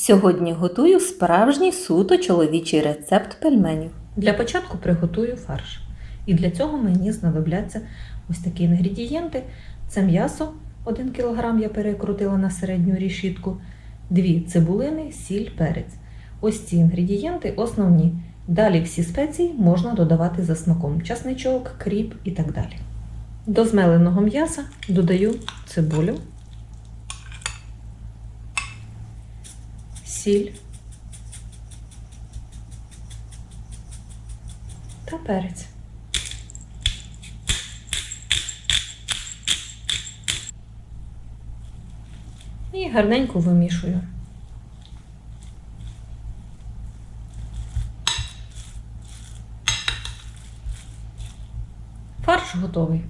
Сьогодні готую справжній суто чоловічий рецепт пельменів. Для початку приготую фарш. І для цього мені знадобляться ось такі інгредієнти. Це м'ясо 1 кг я перекрутила на середню рішітку, 2 цибулини, сіль, перець. Ось ці інгредієнти основні. Далі всі спеції можна додавати за смаком: часничок, кріп і так далі. До змеленого м'яса додаю цибулю, сіль та перець. І гарненько вимішую. Фарш готовий.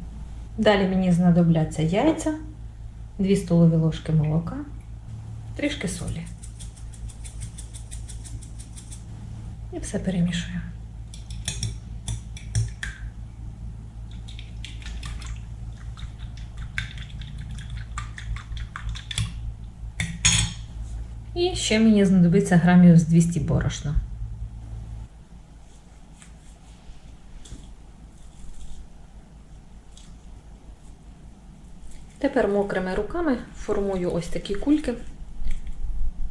Далі мені знадобляться яйця, 2 столові ложки молока, трішки солі. І все перемішую. І ще мені знадобиться грамів з 200 борошна. Тепер мокрими руками формую ось такі кульки.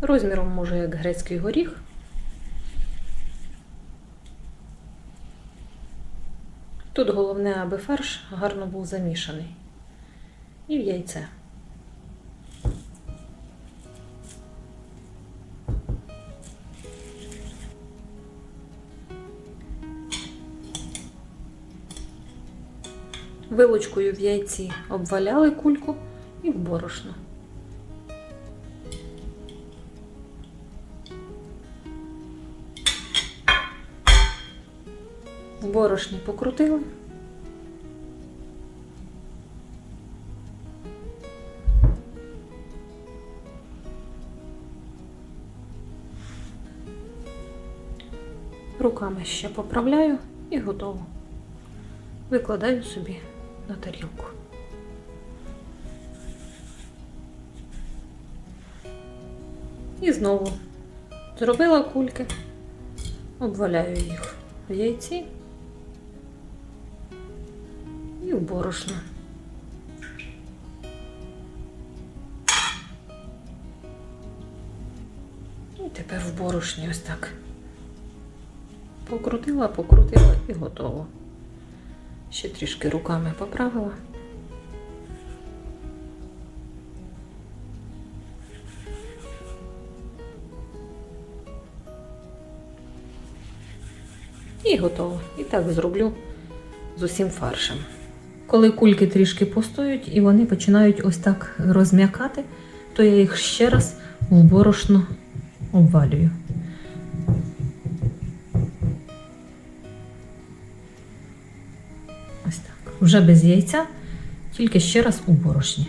Розміром може як грецький горіх. Тут головне, аби фарш гарно був замішаний. І в яйце. Вилочкою в яйці обваляли кульку і в борошно. Борошні покрутили. Руками ще поправляю і готово. Викладаю собі на тарілку. І знову зробила кульки, обваляю їх в яйці і борошно. І тепер в борошні ось так. Покрутила, покрутила і готово. Ще трішки руками поправила. І готово. І так зроблю з усім фаршем. Коли кульки трішки постоють і вони починають ось так розм'якати, то я їх ще раз в борошно обвалюю. Ось так. Вже без яйця, тільки ще раз у борошні.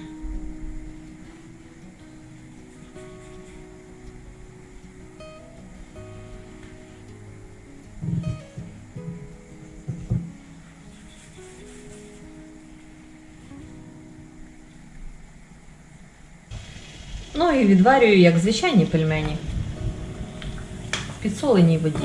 Ну і відварюю, як звичайні пельмені. В підсоленій воді.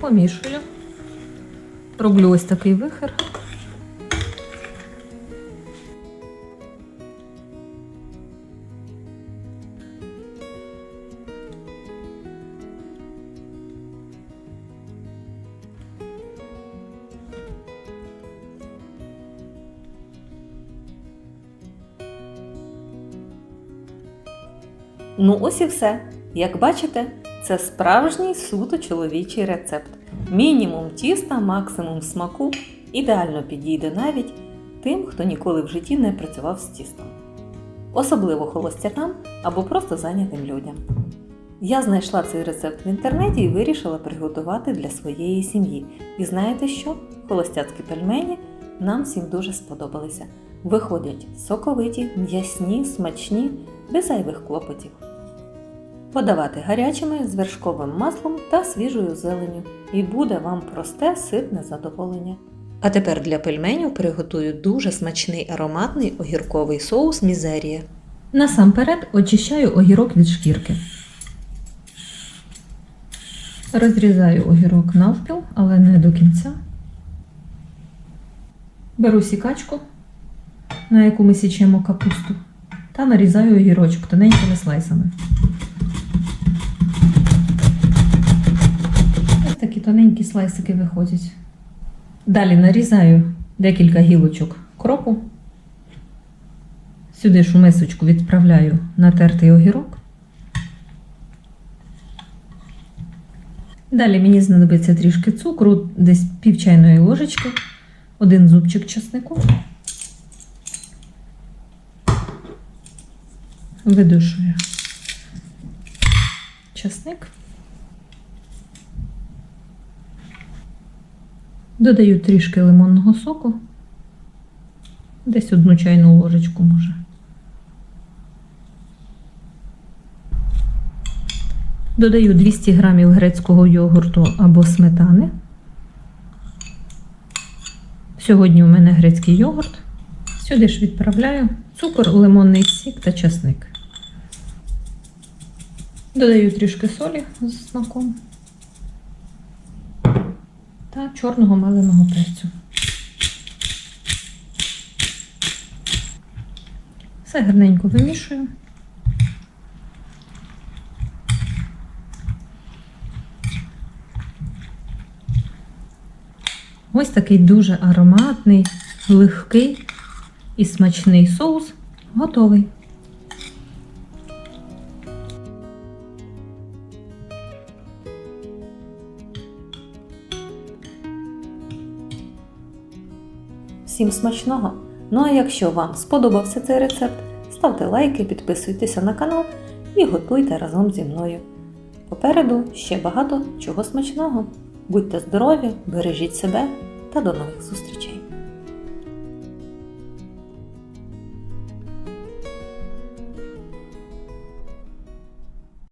Помішую. Роблю ось такий вихер. Ну ось і все. Як бачите, це справжній суто чоловічий рецепт. Мінімум тіста, максимум смаку ідеально підійде навіть тим, хто ніколи в житті не працював з тістом. Особливо холостякам або просто зайнятим людям. Я знайшла цей рецепт в інтернеті і вирішила приготувати для своєї сім'ї. І знаєте що? Холостяцькі пельмені нам всім дуже сподобалися. виходять соковиті, м'ясні, смачні, без зайвих клопотів. Подавати гарячими з вершковим маслом та свіжою зеленю. І буде вам просте ситне задоволення. А тепер для пельменів приготую дуже смачний ароматний огірковий соус мізерія. Насамперед очищаю огірок від шкірки. Розрізаю огірок навпіл, але не до кінця. Беру сікачку, на яку ми січемо капусту, та нарізаю огірочок тоненькими слайсами. Ось такі тоненькі слайсики виходять. Далі нарізаю декілька гілочок кропу. Сюди ж у мисочку відправляю натертий огірок. Далі мені знадобиться трішки цукру, десь пів чайної ложечки, один зубчик чеснику. Видушую чесник. Додаю трішки лимонного соку. Десь одну чайну ложечку може. Додаю 200 грамів грецького йогурту або сметани. Сьогодні у мене грецький йогурт. Сюди ж відправляю цукор, лимонний сік та часник. Додаю трішки солі з смаком та чорного меленого перцю. Все гарненько вимішую. Ось такий дуже ароматний, легкий і смачний соус готовий. Всім смачного! Ну а якщо вам сподобався цей рецепт, ставте лайки, підписуйтеся на канал і готуйте разом зі мною. Попереду ще багато чого смачного. Будьте здорові, бережіть себе та до нових зустрічей!